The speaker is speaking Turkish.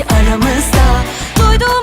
aramızda. Duyduğum